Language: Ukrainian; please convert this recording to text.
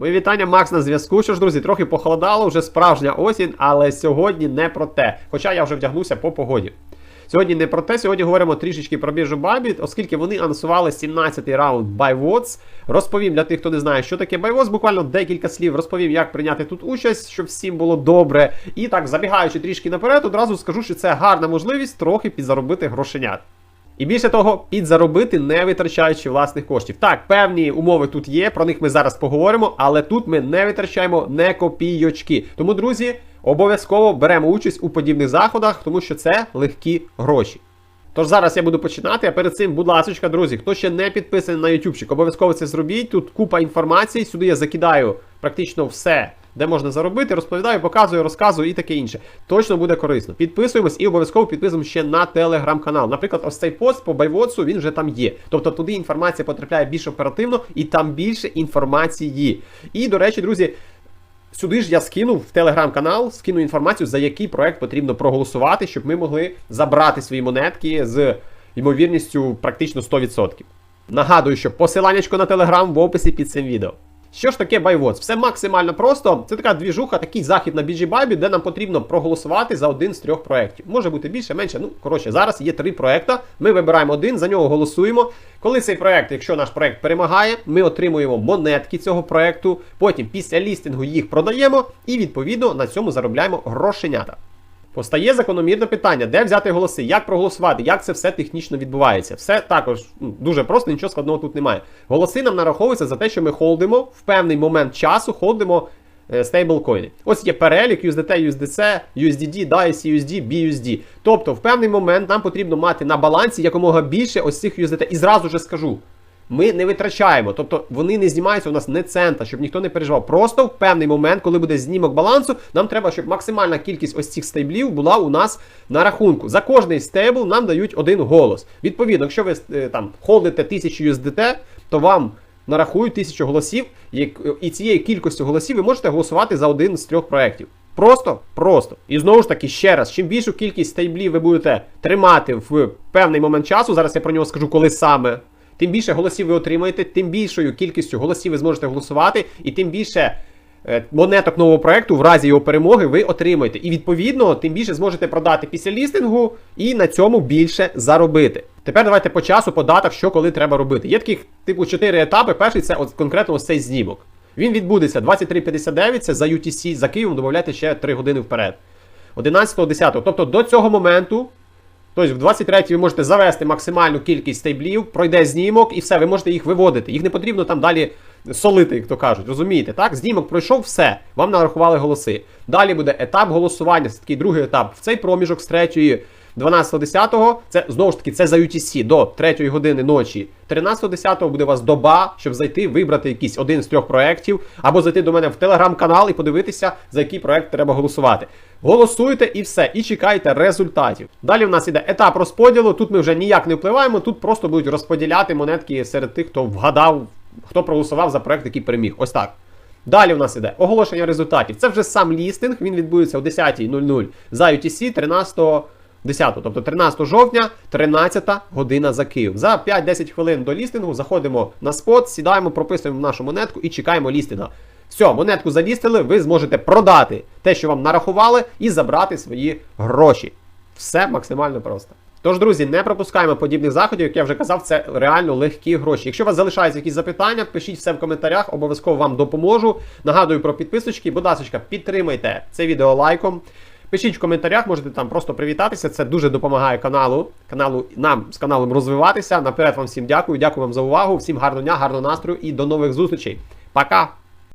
Мої вітання, Макс на зв'язку. Що ж, друзі, трохи похолодало, вже справжня осінь, але сьогодні не про те. Хоча я вже вдягнуся по погоді. Сьогодні не про те, сьогодні говоримо трішечки про біржу Bybit, оскільки вони анонсували 17-й раунд BuyWatts. Розповім для тих, хто не знає, що таке BuyWatts, буквально декілька слів розповім, як прийняти тут участь, щоб всім було добре. І так, забігаючи трішки наперед, одразу скажу, що це гарна можливість трохи підзаробити грошенят. І більше того, підзаробити, не витрачаючи власних коштів. Так, певні умови тут є, про них ми зараз поговоримо, але тут ми не витрачаємо не копійочки. Тому, друзі, обов'язково беремо участь у подібних заходах, тому що це легкі гроші. Тож зараз я буду починати, а перед цим, будь ласка, друзі, хто ще не підписаний на ютубчик, обов'язково це зробіть. Тут купа інформації, сюди я закидаю практично все, де можна заробити, розповідаю, показую, розказую і таке інше. Точно буде корисно. Підписуємось і обов'язково підписуємось ще на телеграм-канал. Наприклад, ось цей пост по байвотсу, він вже там є. Тобто туди інформація потрапляє більш оперативно і там більше інформації. І, до речі, друзі. Сюди ж я скину в телеграм-канал, скину інформацію, за який проект потрібно проголосувати, щоб ми могли забрати свої монетки з ймовірністю практично 100%. Нагадую, що посиланнячко на телеграм в описі під цим відео. Що ж таке BuyWatch? Все максимально просто. Це така двіжуха, такий захід на BG де нам потрібно проголосувати за один з трьох проєктів. Може бути більше, менше. Ну, коротше, зараз є три проекти. Ми вибираємо один, за нього голосуємо. Коли цей проект, якщо наш проект перемагає, ми отримуємо монетки цього проекту. Потім після лістингу їх продаємо і відповідно на цьому заробляємо грошенята. Постає закономірне питання, де взяти голоси, як проголосувати, як це все технічно відбувається. Все також ну, дуже просто, нічого складного тут немає. Голоси нам нараховуються за те, що ми холдимо в певний момент часу, холдимо е, стейблкоїни. Ось є перелік USDT, USDC, USDD, DICE, USD, BUSD. Тобто в певний момент нам потрібно мати на балансі якомога більше ось цих USDT. І зразу же скажу. Ми не витрачаємо, тобто вони не знімаються у нас не цента, щоб ніхто не переживав. Просто в певний момент, коли буде знімок балансу, нам треба, щоб максимальна кількість ось цих стейблів була у нас на рахунку. За кожний стейбл нам дають один голос. Відповідно, якщо ви е, там холдите 1000 USDT, то вам нарахують 1000 голосів, і цією кількістю голосів ви можете голосувати за один з трьох проєктів. Просто, просто. І знову ж таки, ще раз, чим більшу кількість стейблів ви будете тримати в певний момент часу, зараз я про нього скажу, коли саме. Тим більше голосів ви отримаєте, тим більшою кількістю голосів ви зможете голосувати, і тим більше е, монеток нового проекту в разі його перемоги ви отримаєте. І відповідно, тим більше зможете продати після лістингу і на цьому більше заробити. Тепер давайте по часу, по датах, що коли треба робити. Є таких типу чотири етапи. Перший це от конкретно ось цей знімок. Він відбудеться 23.59, це за UTC, за Києвом, додавайте ще 3 години вперед. 11.10. Тобто до цього моменту. Тобто в 23 ви можете завести максимальну кількість стейблів, пройде знімок і все, ви можете їх виводити. Їх не потрібно там далі солити, як то кажуть. Розумієте, так? Знімок пройшов, все, вам нарахували голоси. Далі буде етап голосування, це такий другий етап. В цей проміжок з 3 12.10, це знову ж таки це за UTC до 3 години ночі. 13.10 буде у вас доба, щоб зайти, вибрати якийсь один з трьох проєктів, або зайти до мене в телеграм-канал і подивитися, за який проєкт треба голосувати. Голосуйте і все, і чекайте результатів. Далі в нас іде етап розподілу. Тут ми вже ніяк не впливаємо, тут просто будуть розподіляти монетки серед тих, хто вгадав, хто проголосував за проект, який переміг. Ось так. Далі в нас іде оголошення результатів. Це вже сам лістинг, він відбудеться о 10.00 за UTC 13. 10, тобто 13 жовтня, 13 година за Київ. За 5-10 хвилин до лістингу заходимо на спот, сідаємо, прописуємо нашу монетку і чекаємо лістинга. Все, монетку залістили, ви зможете продати те, що вам нарахували, і забрати свої гроші. Все максимально просто. Тож, друзі, не пропускаємо подібних заходів, як я вже казав, це реально легкі гроші. Якщо у вас залишаються якісь запитання, пишіть все в коментарях, обов'язково вам допоможу. Нагадую про підписочки, будь ласка, підтримайте це відео лайком. Пишіть в коментарях, можете там просто привітатися. Це дуже допомагає каналу, каналу нам з каналом розвиватися. Наперед вам всім дякую. Дякую вам за увагу. Всім гарного дня, гарного настрою і до нових зустрічей. Пока!